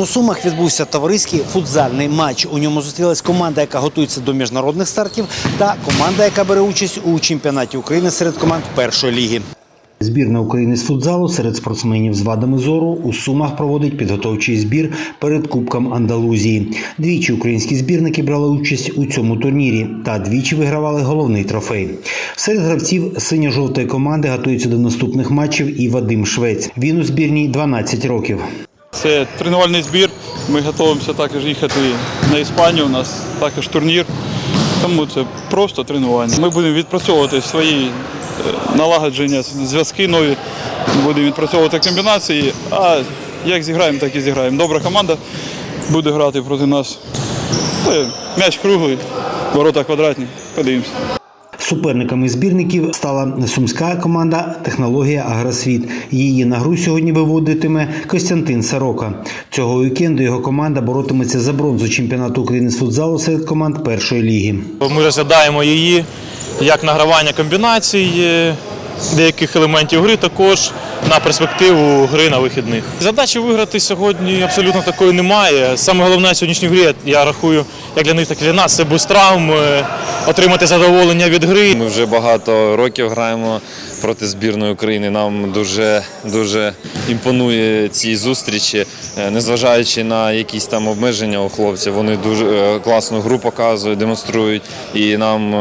У Сумах відбувся товариський футзальний матч. У ньому зустрілась команда, яка готується до міжнародних стартів, та команда, яка бере участь у чемпіонаті України серед команд першої ліги. Збірна України з футзалу серед спортсменів з вадами зору у Сумах проводить підготовчий збір перед Кубком Андалузії. Двічі українські збірники брали участь у цьому турнірі та двічі вигравали головний трофей. Серед гравців синьо-жовтої команди готується до наступних матчів і Вадим Швець. Він у збірній 12 років. Це тренувальний збір. Ми готуємося також їхати на Іспанію. У нас також турнір. Тому це просто тренування. Ми будемо відпрацьовувати свої е, налагодження, зв'язки нові. Будемо відпрацьовувати комбінації. А як зіграємо, так і зіграємо. Добра команда буде грати проти нас. Це М'яч круглий, ворота квадратні. Подивимося. Суперниками збірників стала сумська команда Технологія Агросвіт. Її на гру сьогодні виводитиме Костянтин Сорока. Цього вікенду його команда боротиметься за бронзу чемпіонату України з футзалу серед команд першої ліги. Ми розглядаємо її як награвання комбінацій деяких елементів гри, також на перспективу гри на вихідних. Задачі виграти сьогодні абсолютно такої немає. Саме головне сьогоднішній грі, я рахую, як для них, так і для нас, це без травм, е, отримати задоволення від гри. Ми вже багато років граємо проти збірної України. Нам дуже дуже імпонує ці зустрічі, Е, незважаючи на якісь там обмеження у хлопців. Вони дуже е, класну гру показують, демонструють, і нам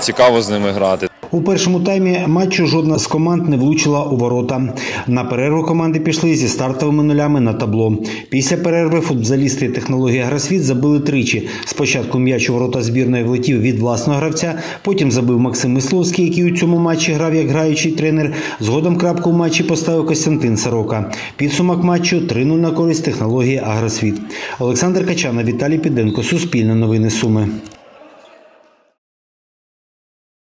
цікаво з ними грати. У першому таймі матчу жодна з команд не влучила у ворота. На перерву команди пішли зі стартовими нулями на табло. Після перерви футболісти технології Агросвіт забили тричі. Спочатку м'яч у ворота збірної влетів від власного гравця, потім забив Максим Мисловський, який у цьому матчі грав як граючий тренер. Згодом крапку в матчі поставив Костянтин Сорока. Підсумок матчу 3-0 на користь технології Агросвіт. Олександр Качана, Віталій Піденко, Суспільне новини Суми.